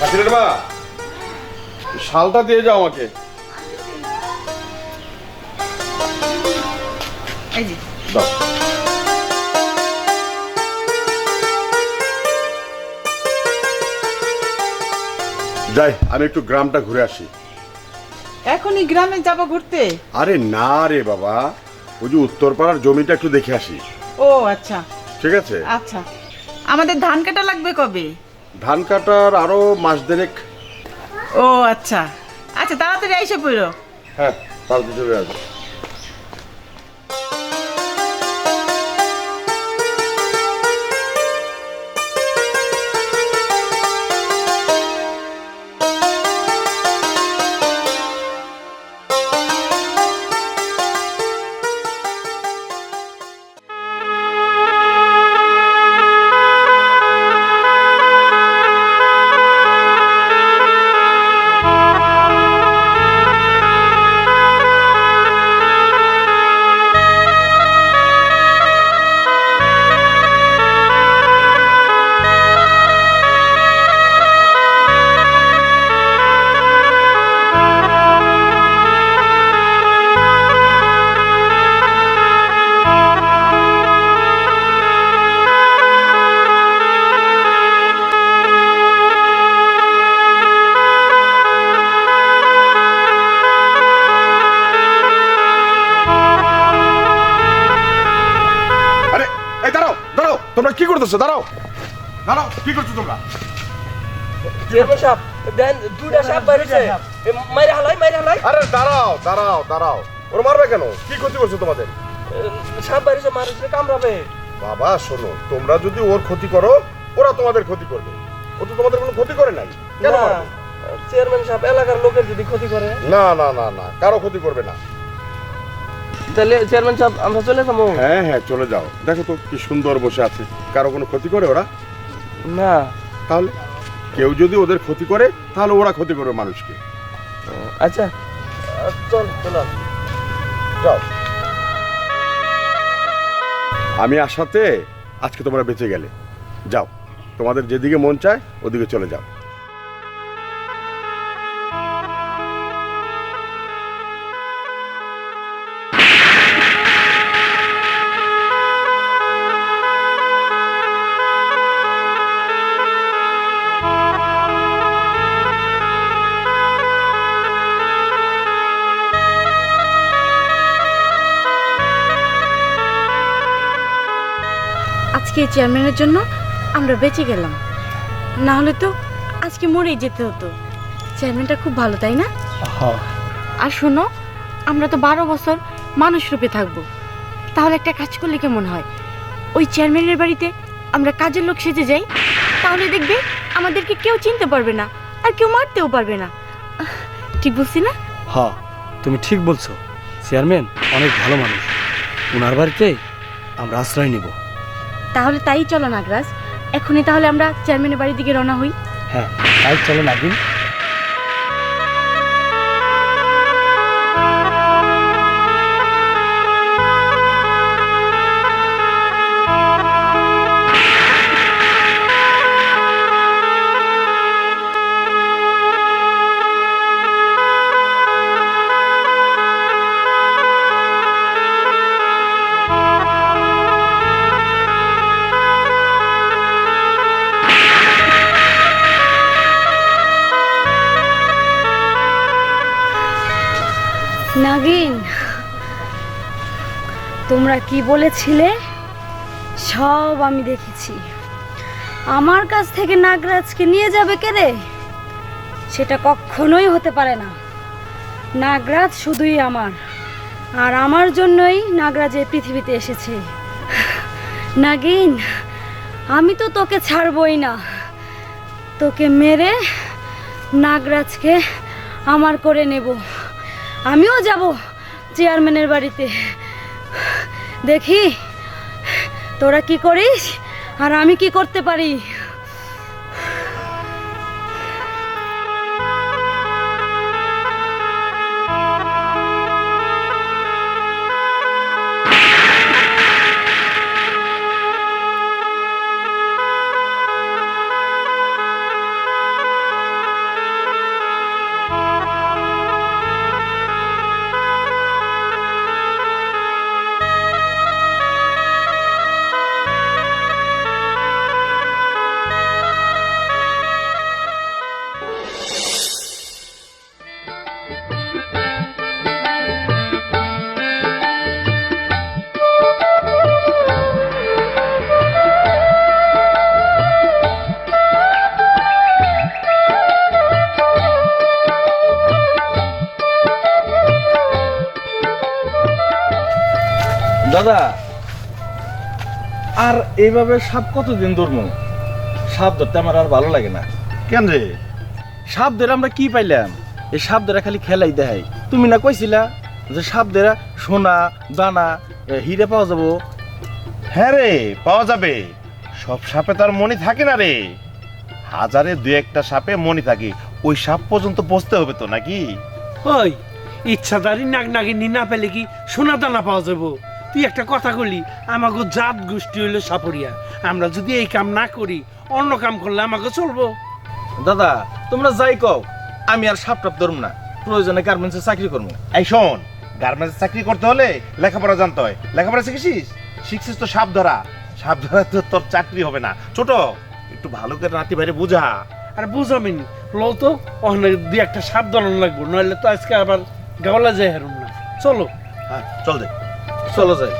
মা শালটা দিয়ে যাও আমাকে। দাও। যাই আমি একটু গ্রামটা ঘুরে আসি। এখনই গ্রামে যাব ঘুরতে? আরে না রে বাবা ওই যে উত্তরপাড়ার জমিটা একটু দেখে আসি। ও আচ্ছা। ঠিক আছে? আচ্ছা। আমাদের ধান কাটা লাগবে কবে? ধান কাটার আরও মাস দেড়েক। ও আচ্ছা। আচ্ছা তাড়াতাড়ি এসে পড়ো। হ্যাঁ তাড়াতাড়ি চলে আসবে। তোমরা কি করতেছো? দাঁড়াও। দাঁড়াও কি করছ তোমরা? আরে দাঁড়াও দাঁড়াও দাঁড়াও। ওর মারবে কেন? কি ক্ষতি করছ তোমাদের? সাপ বাইরেছে মারছে কামড়াবে। বাবা শোনো তোমরা যদি ওর ক্ষতি করো ওরা তোমাদের ক্ষতি করবে। ও তো তোমাদের কোনো ক্ষতি করে নাই। কেন চেয়ারম্যান সাহেব এলাকার লোকের যদি ক্ষতি করে। না না না না কারও ক্ষতি করবে না। তাহলে চেয়ারম্যান সাহেব আমরা চলে যাব। হ্যাঁ হ্যাঁ চলে যাও। দেখো তো কি সুন্দর বসে আছে। কারও কোনো ক্ষতি করে ওরা? না। তাহলে কেউ যদি ওদের ক্ষতি করে তাহলে ওরা ক্ষতি করবে মানুষকে। আচ্ছা। চল চলো। যাও। আমি আসাতে আজকে তোমরা বেঁচে গেলে। যাও। তোমাদের যেদিকে মন চায় ওদিকে চলে যাও। এই চেয়ারম্যানের জন্য আমরা বেঁচে গেলাম। না হলে তো আজকে মরেই যেতে হতো। চেয়ারম্যানটা খুব ভালো তাই না? আর শোনো আমরা তো বারো বছর মানুষ রূপে থাকব। তাহলে একটা কাজ করলে কেমন হয়? ওই চেয়ারম্যানের বাড়িতে আমরা কাজের লোক সেজে যাই তাহলে দেখবে আমাদেরকে কেউ চিনতে পারবে না আর কেউ মারতেও পারবে না। ঠিক বলছি না? হ্যাঁ তুমি ঠিক বলছো। চেয়ারম্যান অনেক ভালো মানুষ। ওনার বাড়িতে আমরা আশ্রয় নিব। তাহলে তাই চলো নাগরাজ। এখনই তাহলে আমরা চেয়ারম্যানের বাড়ির দিকে রওনা হই। হ্যাঁ তাই চলো নাগিন। নাগিন, তোমরা কি বলেছিলে? সব আমি দেখেছি। আমার কাছ থেকে নাগরাজকে নিয়ে যাবে কে রে? সেটা কখনোই হতে পারে না। নাগরাজ শুধুই আমার, আর আমার জন্যই নাগরাজ এই পৃথিবীতে এসেছে। নাগিন, আমি তো তোকে ছাড়বই না। তোকে মেরে নাগরাজকে আমার করে নেব। আমিও যাব চেয়ারম্যানের বাড়িতে। দেখি তোরা কি করিস আর আমি কি করতে পারি? দাদা আর এইভাবে সাপ কতদিন ধরবো সাপ ধরতে আমার আর ভালো লাগে না। কেন রে? সাপ ধরে আমরা কি পাইলাম? এই সাপ ধরে খালি খেলাই দেখাই। তুমি না কইছিলা যে সাপ ধরে সোনা দানা হিরে পাওয়া যাব? হ্যাঁ রে পাওয়া যাবে। সব সাপে তার মনে থাকে না রে। হাজারে দু একটা সাপে মনে থাকে। ওই সাপ পর্যন্ত বসতে হবে তো নাকি? ওই ইচ্ছাদারি নাগ নাগিনী না পেলে কি সোনা দানা পাওয়া যাব? তুই একটা কথা বলি আমাকে জাত গোষ্ঠী হইল সাপরিয়া আমরা যদি এই কাম না করি অন্য কাম করলে আমাকে চলবো। দাদা তোমরা যাই কও আমি আর সাপ টাপ ধরবো না। প্রয়োজনে গার্মেন্টসে চাকরি করব এই শোন গার্মেন্টস চাকরি করতে হলে লেখাপড়া জানতে হয়। লেখাপড়া শিখেছিস? শিখছিস তো সাপ ধরা। সাপ ধরা তো তোর চাকরি হবে না। ছোট একটু ভালো করে নাতি বাইরে বুঝা। আর বুঝামিনি লো তো ওখানে দুই একটা সাপ ধরানো লাগবো নইলে তো আজকে আবার গাওলা যায় হারুন না। চলো। হ্যাঁ চল দে। চলো যাই।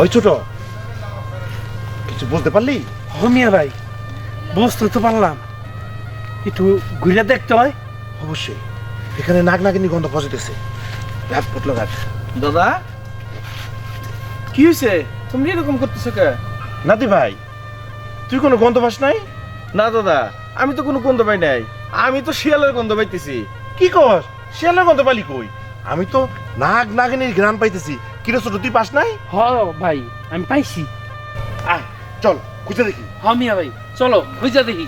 ওই ছোট কিছু বুঝতে পারলি? হমিয়া ভাই বুঝতে তো পারলাম। একটু ঘুরে দেখতে হয়। অবশ্যই। এখানে নাক নাগিনী গন্ধ ফুটলো রাত। দাদা কি হয়েছে তুমি এরকম করতেছো কে? নাতি ভাই তুই কোনো গন্ধ পাস নাই? না দাদা আমি তো কোনো গন্ধ পাই নাই। আমি তো শিয়ালের গন্ধ পাইতেছি। কি কর শিয়ালের গন্ধ পালি কই? আমি তো নাগ নাগিনীর ঘ্রাণ পাইতেছি। কিরে ছোট তুই পাস নাই? হ ভাই আমি পাইছি। আয় চল খুঁজে দেখি। হ মিয়া ভাই চলো খুঁজা দেখি।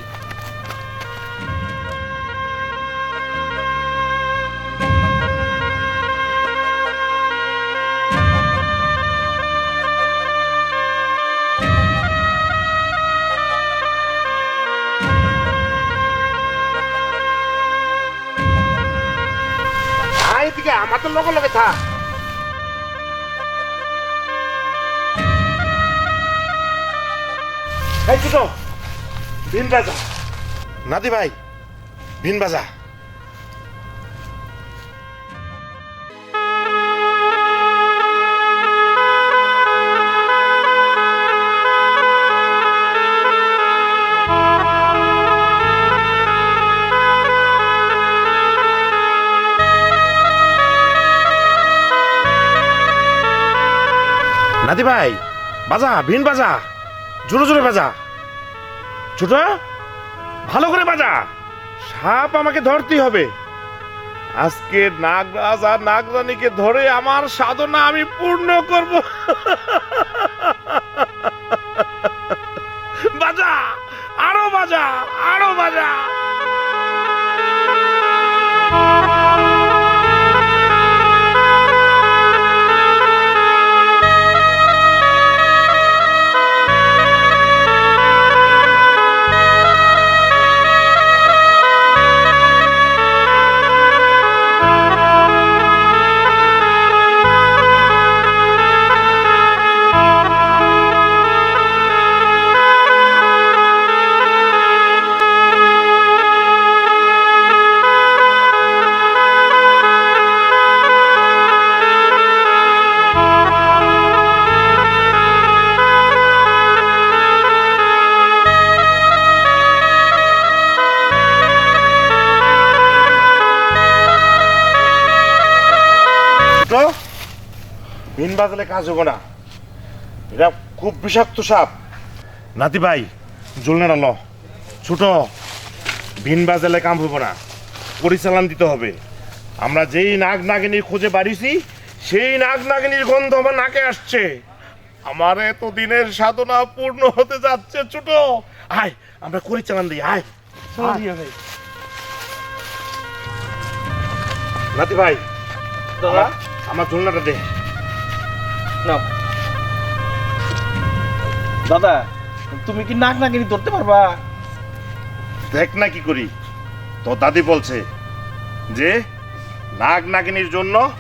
এদিকে আমার তো লগে লগে থাক। এই ছোট ভিন বাজা নাদি ভাই ভিন বাজা নাতি ভাই, বাজা, ভিন বাজা, জোরে জোরে বাজা। ছোট, ভালো করে বাজা। সাপ আমাকে ধরতেই হবে। আজকে নাগরাজ আর নাগরানীকে ধরে আমার সাধনা আমি পূর্ণ করব। বাজা, আরও বাজা আরও বাজা। বাজলে কাজ হব না। এটা খুব বিষাক্ত সাপ। নাতি ভাই জলনাটা ল। ছোট ভিন বাজালে কাম হব না। পরিচালন দিতে হবে। আমরা যেই নাগ নাগিনীর খোঁজে বাড়িছি সেই নাগ নাগিনীর গন্ধ আমার নাকে আসছে। আমার এত দিনের সাধনা পূর্ণ হতে যাচ্ছে ছোট। আয় আমরা পরিচালন দিই আয়। ভাই নাতি ভাই দাদা? আমার- আমার ঝুলনাটা দে। না। দাদা তুমি কি নাক নাকিনি ধরতে পারবা? দেখ না কি করি। তো দাদি বলছে যে নাগ নাগিনীর জন্য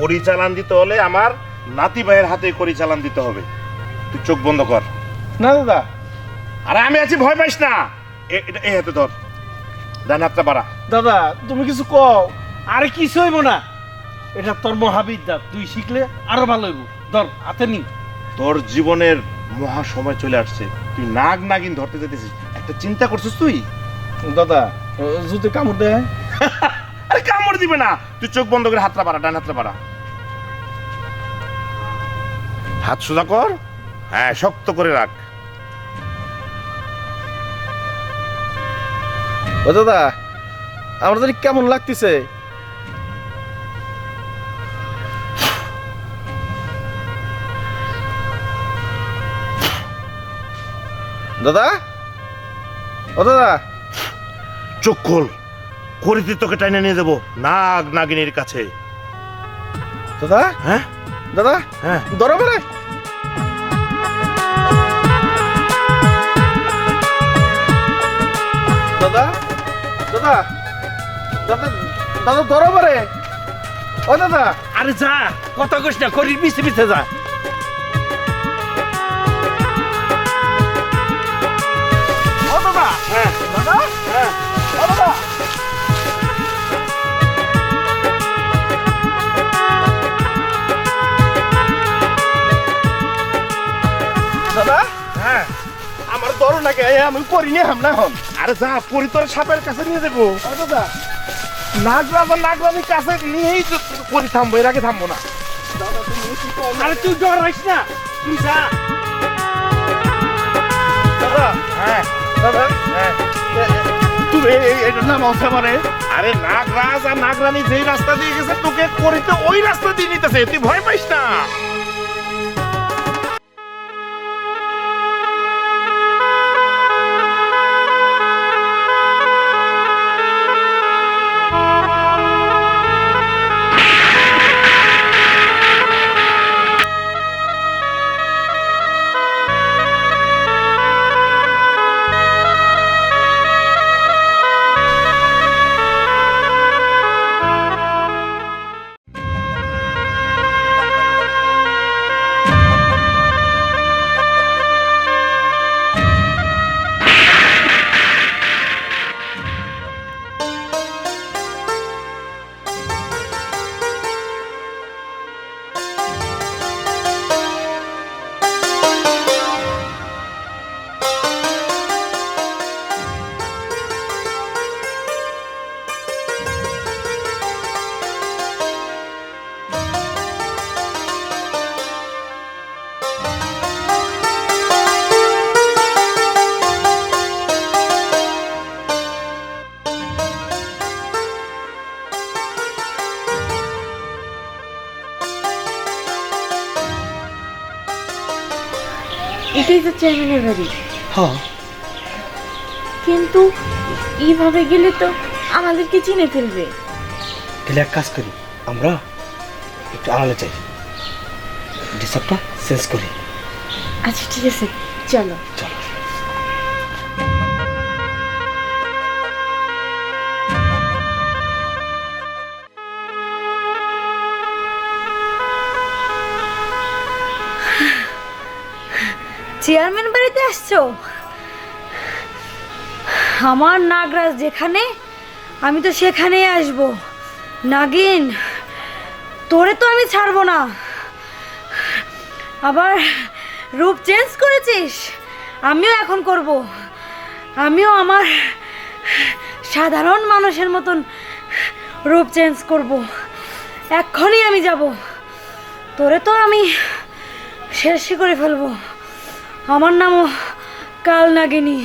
কড়ি চালান দিতে হলে আমার নাতি ভাইয়ের হাতে কড়ি চালান দিতে হবে। তুই চোখ বন্ধ কর। না দাদা। আরে আমি আছি ভয় পাইস না। এটা এই হাতে ধর। ডান হাতটা বাড়া। দাদা তুমি কিছু কও। আরে কিছু হইব না। এটা তোর মহাবিদ্যা। তুই শিখলে আরও ভালো হইব। ধর হাতে নি তোর জীবনের মহা সময় চলে আসছে। তুই নাগ নাগিন ধরতে যেতেছিস। একটা চিন্তা করছিস তুই? দাদা যদি কামড় দেয়? আরে কামড় দিবে না। তুই চোখ বন্ধ করে হাতটা বাড়া ডান হাতটা বাড়া। হাত সোজা কর। হ্যাঁ শক্ত করে রাখ। ও দাদা আমার জানি কেমন লাগতেছে। দাদা? ও দাদা। চোখ খোল। করিতে তোকে টাইনে নিয়ে যাব নাগ নাগিনীর কাছে। দাদা? হ্যাঁ? দাদা? হ্যাঁ। ধরো বলে দাদা? দাদা? দাদা দাদা ধরো ও দাদা। আরে যা কথা কইস না করির পিছে পিছে যা। ধরো না কে আমি করি নি হামলা হন আরে যা পরি তোর সাপের কাছে নিয়ে নাগরানির কাছে নিয়েই পরি থামবো এর আগে থামবো না। আরে তুই ডরাইস না তুই যা। দাদা হ্যাঁ। দাদা হ্যাঁ। তুমি এটার নাম আছে মানে আরে নাগরাজ আর নাগরানি যেই রাস্তা দিয়ে গেছে তোকে করিতে ওই রাস্তা দিয়ে নিতেছে তুই ভয় পাইস না। এটাই তো চেয়ারম্যানের বাড়ি হ্যাঁ কিন্তু এইভাবে গেলে তো আমাদেরকে চিনে ফেলবে তাহলে এক কাজ করি আমরা একটু আড়ালে যাই ডিসাপটা চেঞ্জ করি আচ্ছা ঠিক আছে চলো চলো আসছো আমার নাগরাজ যেখানে, আমি তো সেখানেই আসব। নাগিন, তোরে তো আমি ছাড়বো না। আবার রূপ চেঞ্জ করেছিস? আমিও এখন করব। আমিও আমার সাধারণ মানুষের মতন রূপ চেঞ্জ করব। এক্ষুনি আমি যাব। তোরে তো আমি শেষই করে ফেলব। আমার নামও কাল নাগিনী।